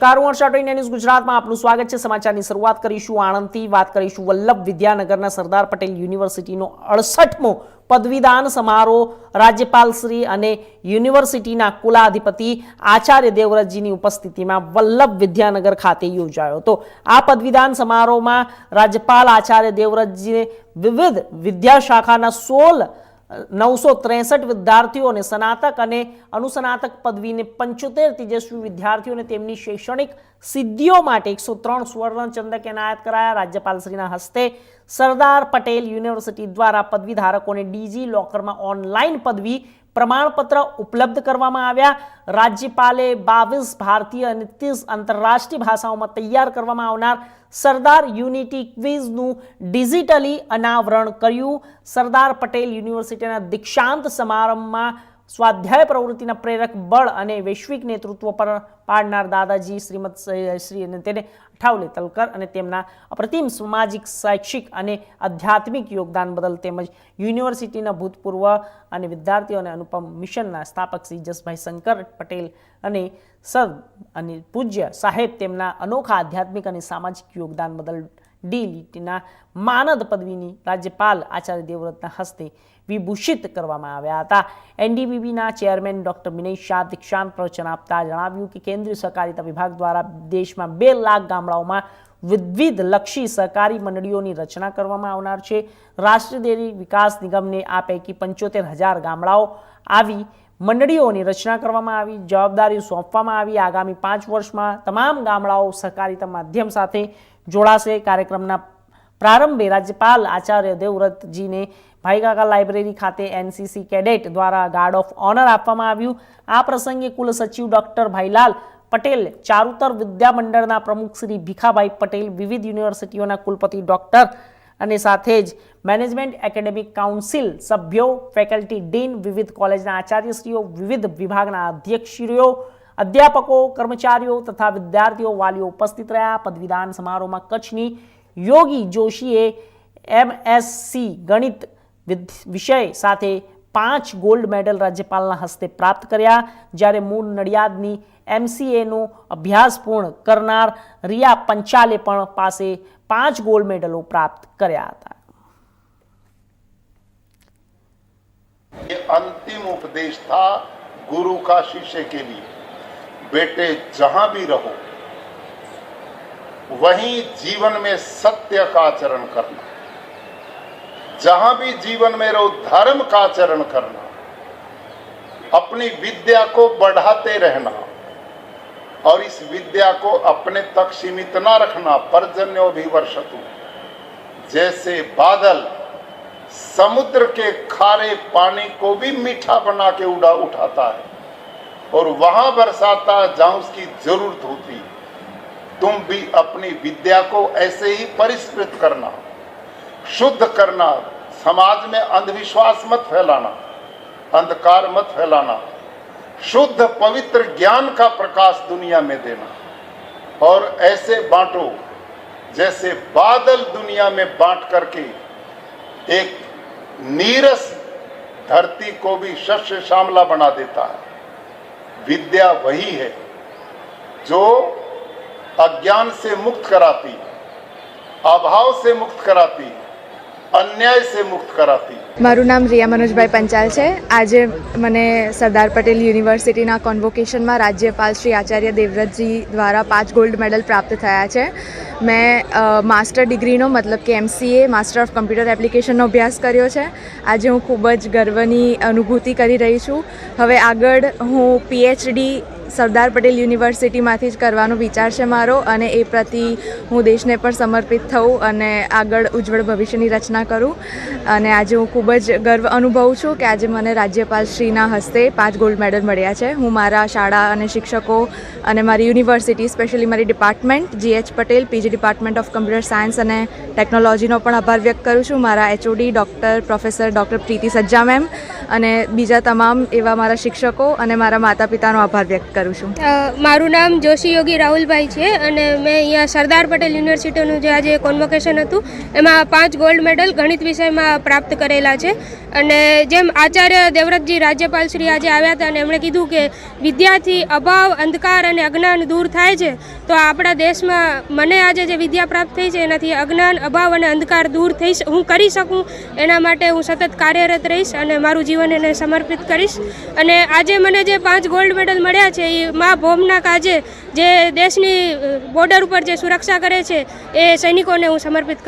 Harsha ટોઈ news ગુજરાતમાં આપનું સ્વાગત છે. સમાચારની શરૂઆત કરીશું આણંદથી, વાત કરીશું વલ્લભ વિદ્યાનગરના સરદાર પટેલ યુનિવર્સિટીનો અડસઠમો પદવીદાન સમારોહ. રાજ્યપાલ શ્રી અને યુનિવર્સિટીના કુલાધિપતિ આચાર્ય દેવવ્રતજીની ઉપસ્થિતિમાં વલ્લભ વિદ્યાનગર ખાતે યોજાયો હતો. આ પદવીદાન સમારોહમાં રાજ્યપાલ આચાર્ય દેવવ્રતજીએ વિવિધ વિદ્યાશાખાના સોળ નવસો ત્રેસઠ વિદ્યાર્થીઓને સ્નાતક અને અનુસ્નાતક પદવીને પંચોતેર તેજસ્વી વિદ્યાર્થીઓને તેમની શૈક્ષણિક સિદ્ધિઓ માટે એકસો ત્રણ સુવર્ણચંદ્રક એનાયત કરાયા. રાજ્યપાલશ્રીના હસ્તે સરદાર પટેલ યુનિવર્સિટી દ્વારા પદવી ધારકોને ડીજી લોકરમાં ઓનલાઈન પદવી પ્રમાણપત્ર ઉપલબ્ધ કરવામાં આવ્યા. રાજ્યપાલે બાવીસ ભારતીય અને ત્રીસ આંતરરાષ્ટ્રીય ભાષાઓમાં તૈયાર કરવામાં આવનાર સરદાર યુનિટી ક્વિઝનું ડિજિટલી અનાવરણ કર્યું. સરદાર પટેલ યુનિવર્સિટીના દીક્ષાંત સમારંભમાં સ્વાધ્યાય પ્રવૃત્તિના પ્રેરક બળ અને વૈશ્વિક નેતૃત્વ પર પાડનાર દાદાજી શ્રીમદ શ્રી અને તેને અઠાવલે તલકર અને તેમના અપ્રતિમ સામાજિક, શૈક્ષિક અને આધ્યાત્મિક યોગદાન બદલ તેમજ યુનિવર્સિટીના ભૂતપૂર્વ અને વિદ્યાર્થીઓ અને અનુપમ મિશનના સ્થાપક શ્રી જસભાઈ શંકર પટેલ અને સદ અને પૂજ્ય સાહેબ તેમના અનોખા આધ્યાત્મિક અને સામાજિક યોગદાન બદલ ડી લીટીના માનદ પદવીની રાજ્યપાલ આચાર્ય દેવવ્રતના હસ્તે વિભૂષિત કરવામાં આવ્યા હતા. એનડીબીબીના ચેરમેન ડોક્ટર વિનય શાહ દીક્ષાંત પ્રવચન આપતા જણાવ્યું કે કેન્દ્રીય સહકારિતા વિભાગ દ્વારા દેશમાં બે લાખ ગામડાઓમાં વિવિધ લક્ષી સહકારી મંડળીઓની રચના કરવામાં આવનાર છે. રાષ્ટ્રીય ડેરી વિકાસ નિગમને આ પૈકી પંચોતેર હજાર ગામડાઓ આવી મંડળીઓની રચના કરવામાં આવી જવાબદારી સોંપવામાં આવી. આગામી પાંચ વર્ષમાં તમામ ગામડાઓ સહકારિતા માધ્યમ સાથે જોડાશે. કાર્યક્રમના પ્રારંભે રાજ્યપાલ આચાર્ય દેવવ્રતજીને ભાઈકાકા લાઇબ્રેરી ખાતે એનસીસી કેડેટ દ્વારા ગાર્ડ ઓફ ઓનર આપવામાં આવ્યું. આ પ્રસંગે કુલ સચિવ ડોક્ટર ભાઈલાલ પટેલ, ચારુતર વિદ્યામંડળના પ્રમુખ શ્રી ભીખાભાઈ પટેલ, વિવિધ યુનિવર્સિટીઓના કુલપતિ ડોક્ટર અને સાથે જ મેનેજમેન્ટ એકેડેમિક કાઉન્સિલ સભ્યો, ફેકલ્ટી ડીન, વિવિધ કોલેજના આચાર્યશ્રીઓ, વિવિધ વિભાગના અધ્યક્ષશ્રીઓ અધ્યાપકો કર્મચારીઓ તથા વિદ્યાર્થીઓ વાલીઓ ઉપસ્થિત રહ્યા પદવીદાન સમારોહમાં કચ્છની યોગી જોશીએ એમએસસી ગણિત વિધ- વિષય સાથે પાંચ ગોલ્ડ મેડલ રાજ્યપાલના હસ્તે પ્રાપ્ત કર્યા જ્યારે મૂળ નડિયાદની એમસીએનો અભ્યાસ પૂર્ણ કરનાર રિયા પંચાલે પણ પાસે પાંચ ગોલ્ડ મેડલો પ્રાપ્ત કર્યા હતા ये अंतिम उपदेश था गुरु का शिष्य के लिए बेटे जहाँ भी रहो, वहीं जीवन में सत्य का आचरण करना। जहाँ भी जीवन में रहो, धर्म का आचरण करना। अपनी विद्या को बढ़ाते रहना और इस विद्या को अपने तक सीमित न रखना। पर्जन्यो भी वर्षतु। जैसे बादल समुद्र के खारे पानी को भी मीठा बना के उड़ा उठाता है। और वहाँ बरसाता जहाँ उसकी ज़रूरत होती। तुम भी अपनी विद्या को ऐसे ही परिष्कृत करना, शुद्ध करना, समाज में अंधविश्वास मत फैलाना, अंधकार मत फैलाना, शुद्ध पवित्र ज्ञान का प्रकाश दुनिया में देना। और ऐसे बांटो जैसे बादल दुनिया में बांट करके एक नीरस धरती को भी शस्य श्यामला बना देता है। विद्या वही है जो अज्ञान से मुक्त कराती अभाव से मुक्त कराती अन्याय से मुक्त कराती મારું નામ રિયા મનોજભાઈ પંચાલ છે આજે મને સરદાર પટેલ યુનિવર્સિટીના કોન્વોકેશનમાં રાજ્યપાલ શ્રી આચાર્ય દેવવ્રતજી દ્વારા પાંચ ગોલ્ડ મેડલ પ્રાપ્ત થયા છે મેં અ, માસ્ટર ડિગ્રીનો મતલબ કે એમસીએ માસ્ટર ઓફ કમ્પ્યુટર એપ્લિકેશનનો અભ્યાસ કર્યો છે આજે હું ખૂબ જ ગર્વની અનુભૂતિ કરી રહી છું હવે આગળ હું પીએચડી સરદાર પટેલ યુનિવર્સિટીમાંથી જ કરવાનો વિચાર છે મારો અને એ પ્રતિ હું દેશને પણ સમર્પિત થઉં અને આગળ ઉજ્જવળ ભવિષ્યની રચના કરું. અને આજે હું ખૂબ જ ગર્વ અનુભવું છું કે આજે મને રાજ્યપાલશ્રીના હસ્તે પાંચ ગોલ્ડ મેડલ મળ્યા છે. હું મારા શાળા અને શિક્ષકો અને મારી યુનિવર્સિટી, સ્પેશિયલી મારી department GH Patel PG department of computer science અને ટેકનોલોજીનો પણ આભાર વ્યક્ત કરું છું. મારા HOD doctor professor doctor Preeti Sajja ma'am અને બીજા તમામ એવા મારા શિક્ષકો અને મારા માતા પિતાનો આભાર વ્યક્ત કરું છું. મારું નામ જોશી યોગી રાહુલભાઈ છે અને મેં અહીંયા સરદાર પટેલ યુનિવર્સિટીનું જે આજે કોન્વોકેશન હતું, એમાં પાંચ ગોલ્ડ મેડલ ગણિત વિષયમાં પ્રાપ્ત કરેલા છે. અને જેમ આચાર્ય દેવવ્રતજી રાજ્યપાલ શ્રી આજે આવ્યા હતા અને એમણે કીધું કે વિદ્યાથી અભાવ, અંધકાર અને અજ્ઞાન દૂર થાય છે, તો આપણા દેશમાં મને આજે જે વિદ્યા પ્રાપ્ત થઈ છે, એનાથી અજ્ઞાન, અભાવ અને અંધકાર દૂર થઈ હું કરી શકું, એના માટે હું સતત કાર્યરત રહીશ અને મારું જીવન એને સમર્પિત કરીશ. અને આજે મને જે પાંચ ગોલ્ડ મેડલ મળ્યા છે મા ભોમના કાજે જે દેશની બોર્ડર ઉપર જે સુરક્ષા કરે છે, એ સૈનિકોને હું સમર્પિત